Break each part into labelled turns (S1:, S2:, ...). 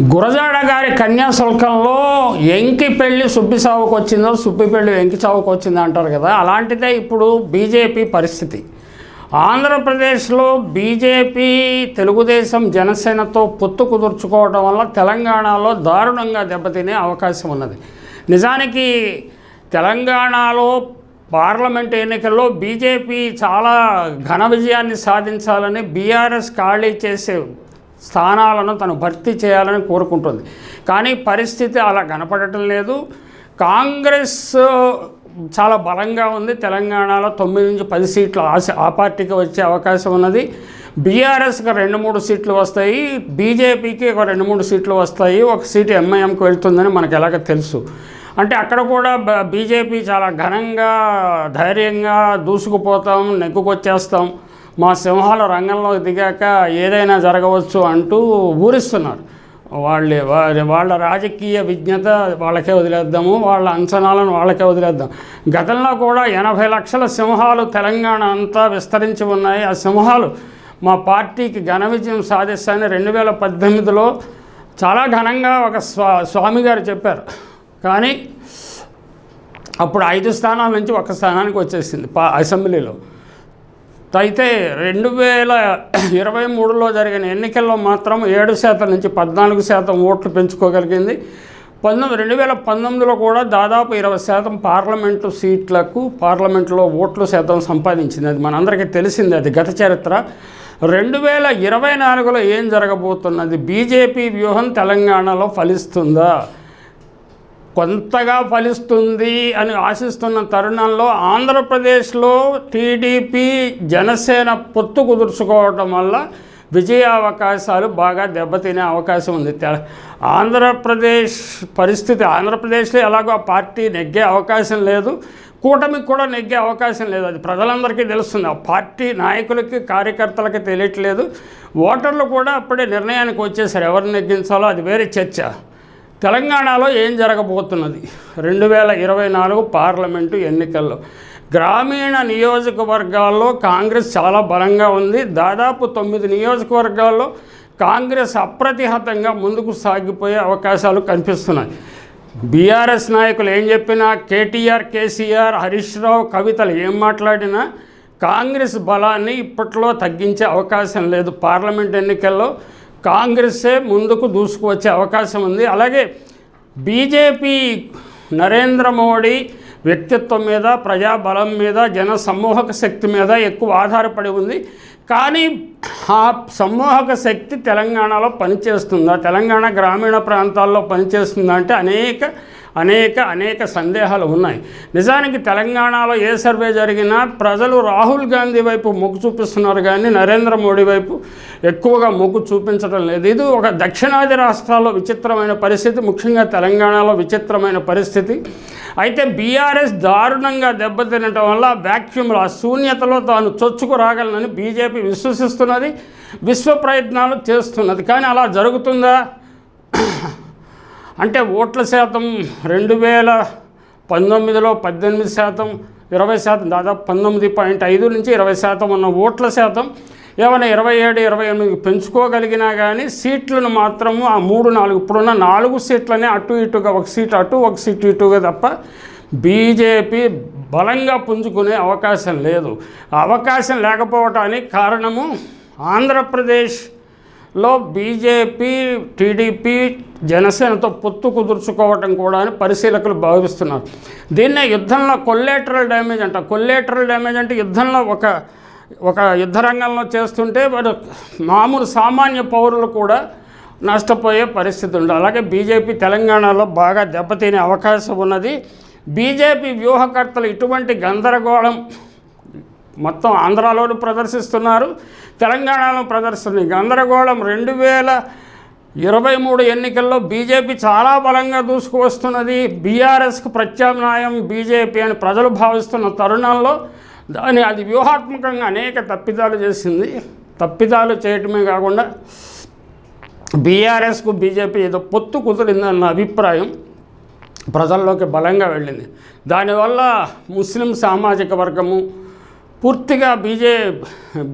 S1: గురజాడ గారి కన్యాశుల్కంలో ఎంకి పెళ్ళి సుబ్బి సావుకు వచ్చిందో సుబ్బి పెళ్ళి ఎంకి చావుకు వచ్చిందో అంటారు కదా అలాంటిదే ఇప్పుడు బీజేపీ పరిస్థితి. ఆంధ్రప్రదేశ్లో బీజేపీ తెలుగుదేశం జనసేనతో పొత్తు కుదుర్చుకోవడం వల్ల తెలంగాణలో దారుణంగా దెబ్బతినే అవకాశం ఉన్నది. నిజానికి తెలంగాణలో పార్లమెంట్ ఎన్నికల్లో బీజేపీ చాలా ఘన విజయాన్ని సాధించాలని బీఆర్ఎస్ ఖాళీ చేసే స్థానాలను తను భర్తీ చేయాలని కోరుకుంటుంది. కానీ పరిస్థితి అలా కనపడటం లేదు. కాంగ్రెస్ చాలా బలంగా ఉంది. తెలంగాణలో తొమ్మిది నుంచి పది సీట్లు ఆశ ఆ పార్టీకి వచ్చే అవకాశం ఉన్నది. బీఆర్ఎస్కి రెండు మూడు సీట్లు వస్తాయి. బీజేపీకి ఒక రెండు మూడు సీట్లు వస్తాయి. ఒక సీటు ఎంఐఎంకి వెళ్తుందని మనకు ఎలాగ తెలుసు. అంటే అక్కడ కూడా బ- బీజేపీ చాలా ఘనంగా ధైర్యంగా దూసుకుపోతాం నెగ్గుకొచ్చేస్తాం. మా సింహాల రంగంలో దిగాక ఏదైనా జరగవచ్చు అంటూ ఊరిస్తున్నారు. వాళ్ళ వారి వాళ్ళ రాజకీయ విజ్ఞత వాళ్ళకే వదిలేద్దాము వాళ్ళ అంచనాలను వాళ్ళకే వదిలేద్దాం. గతంలో కూడా ఎనభై లక్షల సింహాలు తెలంగాణ అంతా విస్తరించి ఉన్నాయి. ఆ సింహాలు మా పార్టీకి ఘన విజయం సాధిస్తాయని రెండు వేల పద్దెనిమిదిలో చాలా ఘనంగా ఒక స్వా స్వామి గారు చెప్పారు. కానీ అప్పుడు ఐదు స్థానాల నుంచి ఒక స్థానానికి వచ్చేసింది పా అసెంబ్లీలో. అయితే రెండు వేల ఇరవై మూడులో జరిగిన ఎన్నికల్లో మాత్రం ఏడు శాతం నుంచి పద్నాలుగు శాతం ఓట్లు పెంచుకోగలిగింది. పంతొమ్మిది రెండు వేల పంతొమ్మిదిలో కూడా దాదాపు ఇరవై శాతం పార్లమెంటు సీట్లకు పార్లమెంట్లో ఓట్లు శాతం సంపాదించింది. అది మనందరికీ తెలిసింది అది గత చరిత్ర. రెండు వేల ఇరవై నాలుగులో ఏం జరగబోతున్నది? బీజేపీ వ్యూహం తెలంగాణలో ఫలిస్తుందా? కొంతగా ఫలిస్తుంది అని ఆశిస్తున్న తరుణంలో ఆంధ్రప్రదేశ్లో టీడీపీ జనసేన పొత్తు కుదుర్చుకోవడం వల్ల విజయ అవకాశాలు బాగా దెబ్బతినే అవకాశం ఉంది. ఆంధ్రప్రదేశ్ పరిస్థితి ఆంధ్రప్రదేశ్లో ఎలాగో ఆ పార్టీ నెగ్గే అవకాశం లేదు. కూటమికి కూడా నెగ్గే అవకాశం లేదు. అది ప్రజలందరికీ తెలుస్తుంది. ఆ పార్టీ నాయకులకి కార్యకర్తలకి తెలియట్లేదు. ఓటర్లు కూడా అప్పుడే నిర్ణయానికి వచ్చేసారు. ఎవరిని నెగ్గించాలో అది వేరే చర్చ. తెలంగాణలో ఏం జరగబోతున్నది? రెండు వేల ఇరవై నాలుగు పార్లమెంటు ఎన్నికల్లో గ్రామీణ నియోజకవర్గాల్లో కాంగ్రెస్ చాలా బలంగా ఉంది. దాదాపు తొమ్మిది నియోజకవర్గాల్లో కాంగ్రెస్ అప్రతిహతంగా ముందుకు సాగిపోయే అవకాశాలు కనిపిస్తున్నాయి. బీఆర్ఎస్ నాయకులు ఏం చెప్పినా కేటీఆర్ కేసీఆర్ హరీష్ రావు కవితలు ఏం మాట్లాడినా కాంగ్రెస్ బలాన్ని ఇప్పట్లో తగ్గించే అవకాశం లేదు. పార్లమెంట్ ఎన్నికల్లో కాంగ్రెస్సే ముందుకు దూసుకువచ్చే అవకాశం ఉంది. అలాగే బీజేపీ నరేంద్ర మోడీ వ్యక్తిత్వం మీద ప్రజాబలం మీద జన సమూహక శక్తి మీద ఎక్కువ ఆధారపడి ఉంది. కానీ ఆ సమ్మోహక శక్తి తెలంగాణలో పనిచేస్తుందా? తెలంగాణ గ్రామీణ ప్రాంతాల్లో పనిచేస్తుందా అంటే అనేక అనేక అనేక సందేహాలు ఉన్నాయి. నిజానికి తెలంగాణలో ఏ సర్వే జరిగినా ప్రజలు రాహుల్ గాంధీ వైపు మొగ్గు చూపిస్తున్నారు కానీ నరేంద్ర మోడీ వైపు ఎక్కువగా మొగ్గు చూపించడం లేదు. ఇది ఒక దక్షిణాది రాష్ట్రాల్లో విచిత్రమైన పరిస్థితి ముఖ్యంగా తెలంగాణలో విచిత్రమైన పరిస్థితి. అయితే బీఆర్ఎస్ దారుణంగా దెబ్బతినటం వల్ల వ్యాక్యూమ్లో ఆ శూన్యతలో తాను చొచ్చుకు రాగలనని బీజేపీ విశ్వసిస్తున్నది విశ్వ ప్రయత్నాలు చేస్తున్నది. కానీ అలా జరుగుతుందా? అంటే ఓట్ల శాతం రెండు వేల పంతొమ్మిదిలో పద్దెనిమిది శాతం ఇరవై శాతం దాదాపు పంతొమ్మిది పాయింట్ ఐదు నుంచి ఇరవై శాతం ఉన్న ఓట్ల శాతం ఏమైనా ఇరవై ఏడు ఇరవై ఎనిమిది పెంచుకోగలిగినా కానీ సీట్లను మాత్రము ఆ మూడు నాలుగు ఇప్పుడున్న నాలుగు సీట్లనే అటు ఇటుగా ఒక సీట్ అటు ఒక సీట్ ఇటుగా తప్ప బీజేపీ బలంగా పుంజుకునే అవకాశం లేదు. అవకాశం లేకపోవటానికి కారణము ఆంధ్రప్రదేశ్లో బీజేపీ టీడీపీ జనసేనతో పొత్తు కుదుర్చుకోవటం కూడా అని పరిశీలకులు భావిస్తున్నారు. దీన్నే యుద్ధంలో కొల్లేటరల్ డ్యామేజ్ అంట కొల్లేటరల్ డ్యామేజ్ అంటే యుద్ధంలో ఒక ఒక యుద్ధ రంగంలో చేస్తుంటే వారు మామూలు సామాన్య పౌరులు కూడా నష్టపోయే పరిస్థితి ఉంది అలాగే బీజేపీ తెలంగాణలో బాగా దెబ్బతినే అవకాశం ఉన్నది. బీజేపీ వ్యూహకర్తలు ఇటువంటి గందరగోళం మొత్తం ఆంధ్రాలోను ప్రదర్శిస్తున్నారు తెలంగాణలో ప్రదర్శిస్తుంది. గందరగోళం రెండు వేల ఇరవై మూడు ఎన్నికల్లో బీజేపీ చాలా బలంగా దూసుకు వస్తున్నది బీఆర్ఎస్కు ప్రత్యామ్నాయం బీజేపీ అని ప్రజలు భావిస్తున్న తరుణంలో దాని అది వ్యూహాత్మకంగా అనేక తప్పిదాలు చేసింది. తప్పిదాలు చేయటమే కాకుండా బీఆర్ఎస్కు బీజేపీ ఏదో పొత్తు కుదిరిందన్న అభిప్రాయం. ప్రజల్లోకి బలంగా వెళ్ళింది. దానివల్ల ముస్లిం సామాజిక వర్గము పూర్తిగా బీజే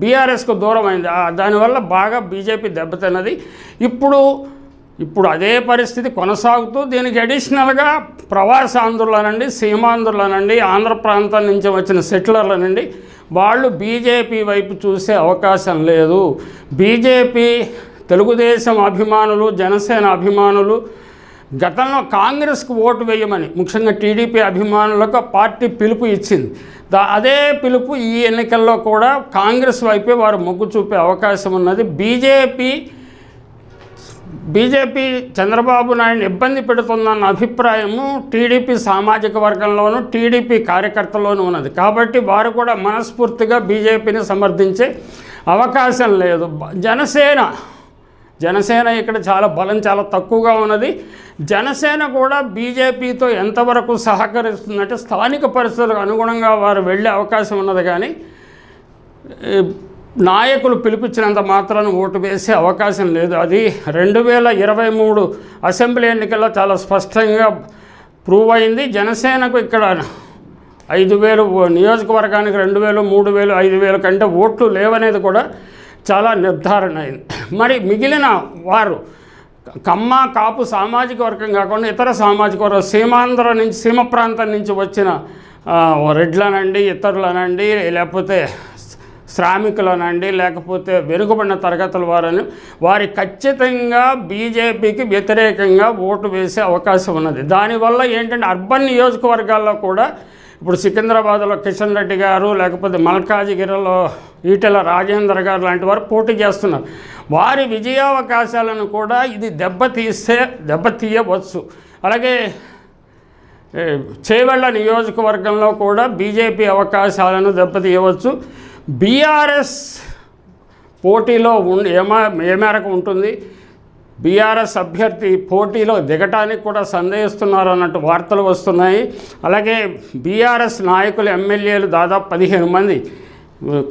S1: బీఆర్ఎస్కు దూరం అయింది దానివల్ల బాగా బీజేపీ దెబ్బతిన్నది. ఇప్పుడు ఇప్పుడు అదే పరిస్థితి కొనసాగుతూ దీనికి అడిషనల్గా ప్రవాసాంధ్రులనండి సీమాంధ్రులనండి ఆంధ్ర ప్రాంతం నుంచి వచ్చిన సెటిలర్లనండి వాళ్ళు బీజేపీ వైపు చూసే అవకాశం లేదు. బీజేపీ తెలుగుదేశం అభిమానులు జనసేన అభిమానులు గతంలో కాంగ్రెస్కు ఓటు వేయమని ముఖ్యంగా టీడీపీ అభిమానులకు పార్టీ పిలుపు ఇచ్చింది. దా అదే పిలుపు ఈ ఎన్నికల్లో కూడా కాంగ్రెస్ వైపే వారు మొగ్గు చూపే అవకాశం ఉన్నది. బీజేపీ బీజేపీ చంద్రబాబు నాయుడు ఇబ్బంది పెడుతుందన్న అభిప్రాయము టీడీపీ సామాజిక వర్గంలోనూ టీడీపీ కార్యకర్తలోనూ ఉన్నది. కాబట్టి వారు కూడా మనస్ఫూర్తిగా బీజేపీని సమర్థించే అవకాశం లేదు. జనసేన జనసేన ఇక్కడ చాలా బలం చాలా తక్కువగా ఉన్నది. జనసేన కూడా బీజేపీతో ఎంతవరకు సహకరిస్తుందంటే స్థానిక పరిస్థితులకు అనుగుణంగా వారు వెళ్ళే అవకాశం ఉన్నది కానీ నాయకులు పిలిపించినంత మాత్రాన ఓటు వేసే అవకాశం లేదు. అది రెండు వేల ఇరవై మూడు అసెంబ్లీ ఎన్నికల్లో చాలా స్పష్టంగా ప్రూవ్ అయింది. జనసేనకు ఇక్కడ ఐదు వేలు ఓ- నియోజకవర్గానికి రెండు వేలు మూడు వేలు ఐదు వేలు కంటే ఓట్లు లేవనేది కూడా చాలా నిర్ధారణ అయింది. మరి మిగిలిన వారు కమ్మ కాపు సామాజిక వర్గం కాకుండా ఇతర సామాజిక వర్గం సీమాంధ్ర నుంచి సీమ ప్రాంతం నుంచి వచ్చిన రెడ్లనండి ఇతరులనండి లేకపోతే శ్రామికులనండి లేకపోతే వెనుకబడిన తరగతుల వారని వారి ఖచ్చితంగా బీజేపీకి వ్యతిరేకంగా ఓటు వేసే అవకాశం ఉన్నది. దానివల్ల ఏంటంటే అర్బన్ నియోజకవర్గాల్లో కూడా ఇప్పుడు సికింద్రాబాద్లో కిషన్ రెడ్డి గారు లేకపోతే మల్కాజిగిరిలో ఈటెల రాజేందర్ గారు లాంటి వారు పోటీ చేస్తున్నారు. వారి విజయావకాశాలను కూడా ఇది దెబ్బతీస్తే దెబ్బతీయవచ్చు అలాగే చేవెళ్ళ చేవెళ్ళ నియోజకవర్గంలో కూడా బీజేపీ అవకాశాలను దెబ్బతీయవచ్చు బీఆర్ఎస్ పోటీలో ఉండి ఏమా ఏ మేరకు ఉంటుంది? బీఆర్ఎస్ అభ్యర్థి పోటీలో దిగటానికి కూడా సందేహిస్తున్నారు అన్నట్టు వార్తలు వస్తున్నాయి. అలాగే బీఆర్ఎస్ నాయకులు ఎమ్మెల్యేలు దాదాపు పదిహేను మంది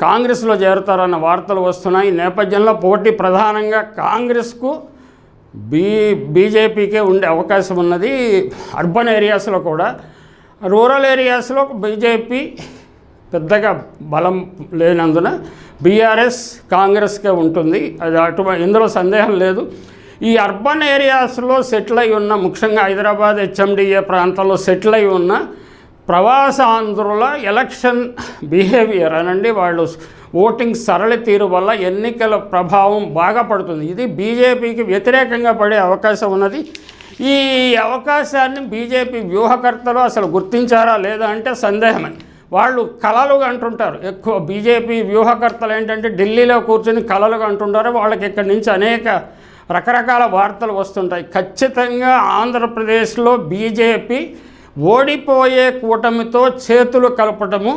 S1: కాంగ్రెస్లో చేరుతారన్న వార్తలు వస్తున్నాయి. ఈ నేపథ్యంలో పోటీ ప్రధానంగా కాంగ్రెస్కు బీ బీజేపీకే ఉండే అవకాశం ఉన్నది. అర్బన్ ఏరియాస్లో కూడా. రూరల్ ఏరియాస్లో బీజేపీ పెద్దగా బలం లేనందున బీఆర్ఎస్ కాంగ్రెస్కే ఉంటుంది. అది అటు ఇందులో సందేహం లేదు. ఈ అర్బన్ ఏరియాస్లో సెటిల్ అయి ఉన్న ముఖ్యంగా హైదరాబాద్ హెచ్ఎండిఏ ప్రాంతంలో సెటిల్ అయి ఉన్న ప్రవాసాంధ్రుల ఎలక్షన్ బిహేవియర్ అనండి. వాళ్ళు ఓటింగ్ సరళి తీరు వల్ల ఎన్నికల ప్రభావం బాగా పడుతుంది. ఇది బీజేపీకి వ్యతిరేకంగా పడే అవకాశం ఉన్నది. ఈ అవకాశాన్ని బీజేపీ వ్యూహకర్తలు అసలు గుర్తించారా లేదా అంటే సందేహమే. వాళ్ళు కళలుగా అంటుంటారు. ఎక్కువ బీజేపీ వ్యూహకర్తలు ఏంటంటే ఢిల్లీలో కూర్చొని కళలుగా అంటుంటారు. వాళ్ళకి ఇక్కడి నుంచి అనేక రకరకాల వార్తలు వస్తుంటాయి. ఖచ్చితంగా ఆంధ్రప్రదేశ్లో బీజేపీ ఓడిపోయే కూటమితో చేతులు కలపటము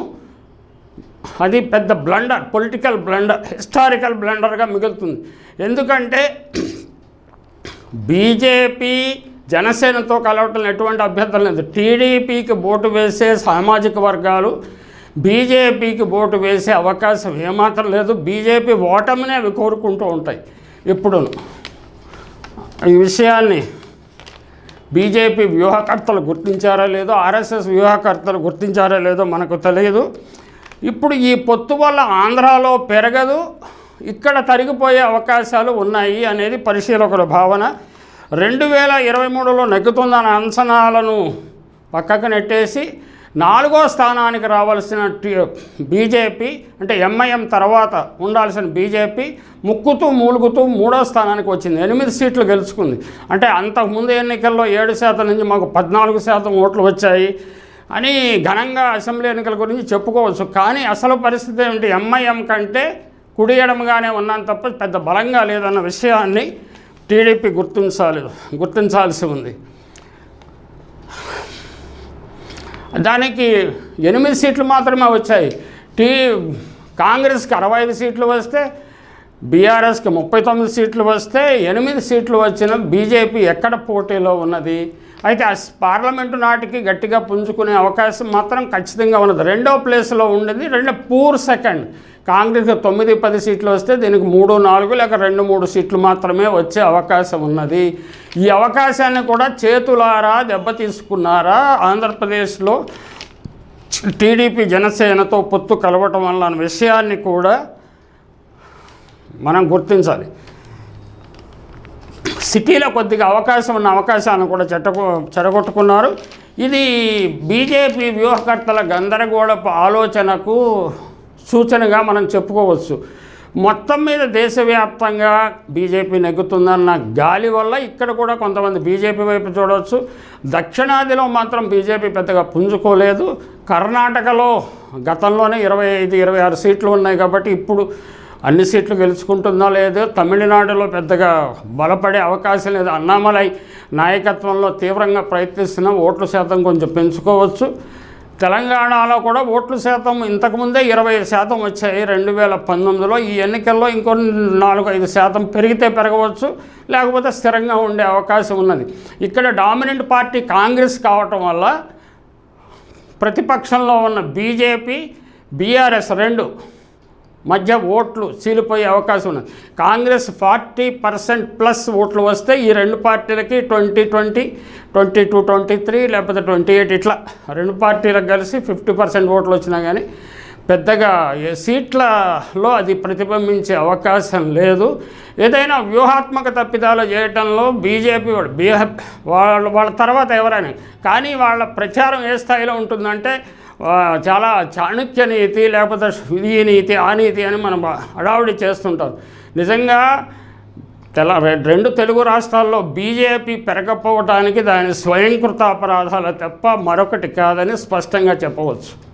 S1: అది పెద్ద బ్లండర్ పొలిటికల్ బ్లండర్ హిస్టారికల్ బ్లండర్గా మిగులుతుంది. ఎందుకంటే బీజేపీ జనసేనతో కలవటం ఎటువంటి అభ్యర్థం లేదు. టీడీపీకి ఓటు వేసే సామాజిక వర్గాలు బీజేపీకి ఓటు వేసే అవకాశం ఏమాత్రం లేదు. బీజేపీ ఓటమినే అవి కోరుకుంటూ ఉంటాయి. ఇప్పుడు ఈ విషయాన్ని బీజేపీ వ్యూహకర్తలు గుర్తించారా లేదో ఆర్ఎస్ఎస్ వ్యూహకర్తలు గుర్తించారా లేదో మనకు తెలియదు. ఇప్పుడు ఈ పొత్తు వల్ల ఆంధ్రాలో పెరగదు ఇక్కడ తరిగిపోయే అవకాశాలు ఉన్నాయి అనేది పరిశీలకుల భావన. రెండు వేల ఇరవై మూడులో నెగ్గుతుందన్న అంచనాలను పక్కకు నెట్టేసి నాలుగో స్థానానికి రావాల్సిన బీజేపీ అంటే ఎంఐఎం తర్వాత ఉండాల్సిన బీజేపీ ముక్కుతూ మూలుగుతూ మూడో స్థానానికి వచ్చింది. ఎనిమిది సీట్లు గెలుచుకుంది. అంటే అంతకుముందు ఎన్నికల్లో ఏడు శాతం నుంచి మాకు పద్నాలుగు శాతం ఓట్లు వచ్చాయి అని ఘనంగా అసెంబ్లీ ఎన్నికల గురించి చెప్పుకోవచ్చు. కానీ అసలు పరిస్థితి ఏమిటి? ఎంఐఎం కంటే కుడి ఎడమగానే ఉన్నాను తప్ప పెద్ద బలంగా లేదన్న విషయాన్ని టీడీపీ గుర్తించాలి గుర్తించాల్సి ఉంది. దానికి ఎనిమిది సీట్లు మాత్రమే వచ్చాయి. టీ కాంగ్రెస్కి అరవై ఐదు సీట్లు వస్తే బీఆర్ఎస్కి ముప్పై తొమ్మిది సీట్లు వస్తే ఎనిమిది సీట్లు వచ్చిన బీజేపీ ఎక్కడ పోటీలో ఉన్నది? అయితే ఆ పార్లమెంటు నాటికి గట్టిగా పుంజుకునే అవకాశం మాత్రం ఖచ్చితంగా ఉన్నది. రెండో ప్లేస్లో ఉండేది రెండో పూర్ సెకండ్. కాంగ్రెస్ తొమ్మిది పది సీట్లు వస్తే దీనికి మూడు నాలుగు లేక రెండు మూడు సీట్లు మాత్రమే వచ్చే అవకాశం ఉన్నది. ఈ అవకాశాన్ని కూడా చేతులారా దెబ్బతీసుకున్నారా ఆంధ్రప్రదేశ్లో టీడీపీ జనసేనతో పొత్తు కలవటం వల్ల అన్న విషయాన్ని కూడా మనం గుర్తించాలి. సిటీలో కొద్దిగా అవకాశం ఉన్న అవకాశాన్ని కూడా చెట్టకు చెడగొట్టుకున్నారు ఇది బీజేపీ వ్యూహకర్తల గందరగోళపు ఆలోచనకు సూచనగా మనం చెప్పుకోవచ్చు. మొత్తం మీద దేశవ్యాప్తంగా బీజేపీ నెగ్గుతుందన్న గాలి వల్ల ఇక్కడ కూడా కొంతమంది బీజేపీ వైపు చూడవచ్చు. దక్షిణాదిలో మాత్రం బీజేపీ పెద్దగా పుంజుకోలేదు. కర్ణాటకలో గతంలోనే ఇరవై ఐదు ఇరవై ఆరు సీట్లు ఉన్నాయి కాబట్టి ఇప్పుడు అన్ని సీట్లు గెలుచుకుంటుందో లేదో? తమిళనాడులో పెద్దగా బలపడే అవకాశం లేదు. అన్నామలై నాయకత్వంలో తీవ్రంగా ప్రయత్నిస్తున్న. ఓట్ల శాతం కొంచెం పెంచుకోవచ్చు. తెలంగాణలో కూడా ఓట్ల శాతం ఇంతకుముందే ఇరవై శాతం వచ్చాయి. రెండు వేల పంతొమ్మిదిలో ఈ ఎన్నికల్లో ఇంకో నాలుగు ఐదు శాతం పెరిగితే పెరగవచ్చు లేకపోతే స్థిరంగా ఉండే అవకాశం ఉన్నది. ఇక్కడ డామినెంట్ పార్టీ కాంగ్రెస్ కావటం వల్ల ప్రతిపక్షంలో ఉన్న బీజేపీ బీఆర్ఎస్ రెండు మధ్య ఓట్లు చీలిపోయే అవకాశం ఉన్నది. కాంగ్రెస్ ఫార్టీ పర్సెంట్ ప్లస్ ఓట్లు వస్తే ఈ రెండు పార్టీలకి twenty twenty twenty two twenty three లేకపోతే ట్వంటీ ఎయిట్ ఇట్లా. రెండు పార్టీలకు కలిసి ఫిఫ్టీ పర్సెంట్ ఓట్లు వచ్చినా కానీ పెద్దగా సీట్లలో అది ప్రతిబింబించే అవకాశం లేదు. ఏదైనా వ్యూహాత్మక తప్పిదాలు చేయటంలో బీజేపీ వాళ్ళు బీహ వాళ్ళ వాళ్ళ తర్వాత ఎవరైనా కానీ వాళ్ళ ప్రచారం ఏ స్థాయిలో ఉంటుందంటే చాలా చాణక్య నీతి లేకపోతే ఈ నీతి ఆ నీతి అని మనం హడావుడి చేస్తుంటారు నిజంగా తెల రె- రెండు తెలుగు రాష్ట్రాల్లో బీజేపీ పెరగకపోవటానికి దాని స్వయంకృత అపరాధాలు తప్ప మరొకటి కాదని స్పష్టంగా చెప్పవచ్చు.